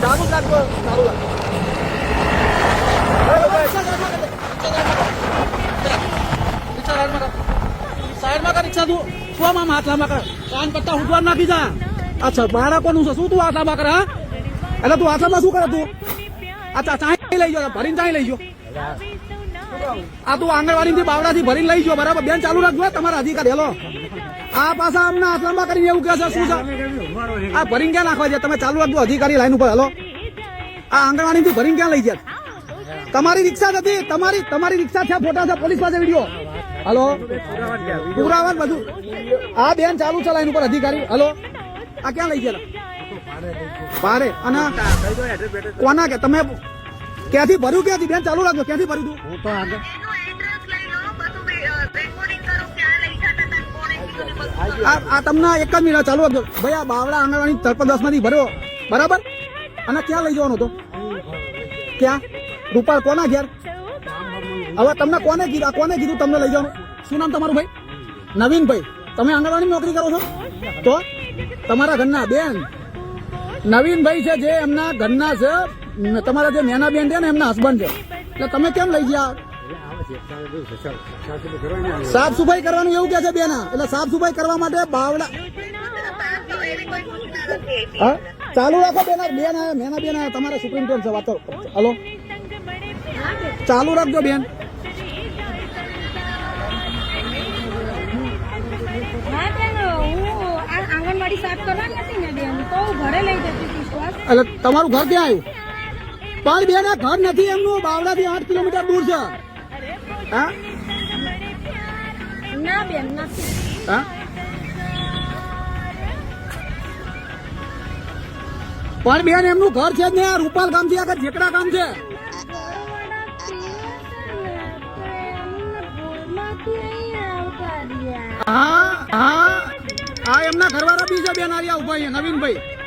જ રાખજો ચાલુ રાખ રિક્ષા સાઈડમાં કર. તું શું આમ કર કાન પત્તા ઉઠવા નાખી જા અચ્છા મારા કોનું છે શું તું હાથ કર હા એટલે તું હાથ શું કરે તું અચ્છા ચાહી લઈ જાઓ ભરીને ચાહી લઈ જાઓ આ તું આંગણવાડી બાવડાથી ભરીને લઈ જાઓ બરાબર? બેન, ચાલુ રાખજો તમારા અધિકાર. હેલો. આ પાછા અમને કરીને એવું કહે શું છે? આ ભરીને ક્યાં નાખવા છે? તમે ચાલુ રાખજો, અધિકારી લાઈન ઉપર, હલો. આ આંગણવાડી ભરીને ક્યાં લઈ જાય તમારી રિક્ષા નથી તમારી તમારી રિક્ષા છે, ફોટા છે, પોલીસ પાસે વીડિયો. હલો. પુરાવા બધું. આ બેન ચાલુ છે લાઈન ઉપર, અધિકારી. હલો. આ ક્યાં લઈ ગયેલા? પારે કોના કે? તમે ક્યાંથી ભર્યું ક્યાંથી? બેન ચાલુ રાખજો, ક્યાંથી ભર્યું તું? આ તમને એક જ મિનિટ ચાલુ આપજો. ભાઈ, આ બાવડા આંગણવાડી તળપદ દસમાંથી ભર્યો. બરાબર? અને ક્યાં લઈ જવાનો હતો? ક્યાં? રૂપાળ કોના ઘેર? હવે તમને કોને કીધું? કોને કીધું તમને લઈ જવાનું? શું નામ તમારું ભાઈ? નવીનભાઈ. તમે આંગણવાડી નોકરી કરો છો? તો? તમારા ઘરના બેન. નવીનભાઈ છે જે એમના ઘરના છે તમારા જે નેના બેન છે ને એમના હસબન્ડ છે. એટલે તમે કેમ લઈ ગયા? સાફ સફાઈ કરવાનું એવું કે છે બેન. એટલે સાફ સફાઈ કરવા માટે બાવડા ચાલુ રાખો બેન બેન આવ્યા મેના બેન આવ્યા તમારે સુપ્રીમ કોર્ટ છે વાતો. હલો? ચાલુ રાખજો બેન. હા બેન હું આ આંગણવાડી સાફ કરવા નથી ને બેન તો હું ઘરે લઈ જતી એટલે તમારું ઘર ક્યાં આવ્યું? પણ બેન ઘર નથી એમનું. બાવડાથી આઠ કિલોમીટર દૂર છે. હા? ના બેન નથી. હા? પણ બેન એમનું ઘર છે જ ને રૂપાલ ગામથી આગળ જેકડા ગામ છે. હા હા. હા એમના ઘરવાળા બી છે બેન આર્યા ઊભા નવીનભાઈ.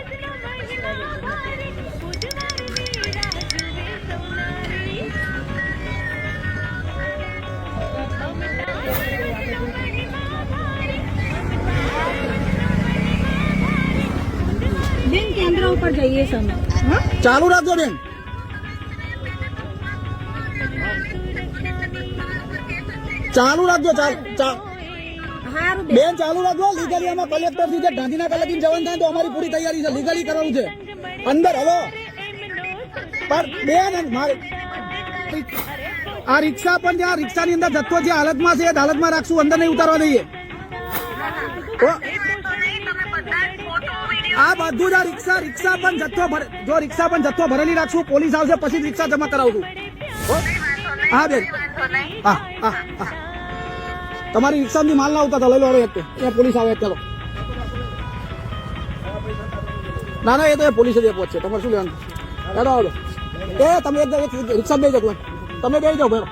બેન કેન્દ્ર ઉપર જઈએ અમે ચાલુ રાખજો બેન. ચાલુ રાખજો બેન. ચાલુ રાખજો. લીગલી અમે કલેક્ટરથી જે ગાંધીના કલેક્ટર જવાનું થાય તો અમારી પૂરી તૈયારી છે. લીગલી કરવાનું છે. અંદર હલો. પણ બેન મારે આ રિક્ષા પણ જે આ રિક્ષાની અંદર જથ્થો જે હાલતમાં છે એ હાલતમાં રાખશું. અંદર નહીં ઉતારવા દઈએ ઓ, તો નહીં તમે બધા જ ફોટો વીડિયો આ બધું જ આ રિક્ષા રિક્ષા પણ જથ્થો ભરે જો રિક્ષા પણ જથ્થો ભરેલી રાખશું, પોલીસ આવશે, પછી રિક્ષા જમા કરાવશું. હો? બેન. હા હા હા. તમારી રિક્ષાની માલ ના આવતા લઈ લો હવે ત્યાં પોલીસ આવે, ચાલો. ના ના, એ તો એ પોલીસ જ એ પહોંચશે તમારે શું લેવાનું? ચાલો આવડો એ, તમે એક રિક્ષા બે જાઓ તમે બે જાઓ ભાઈ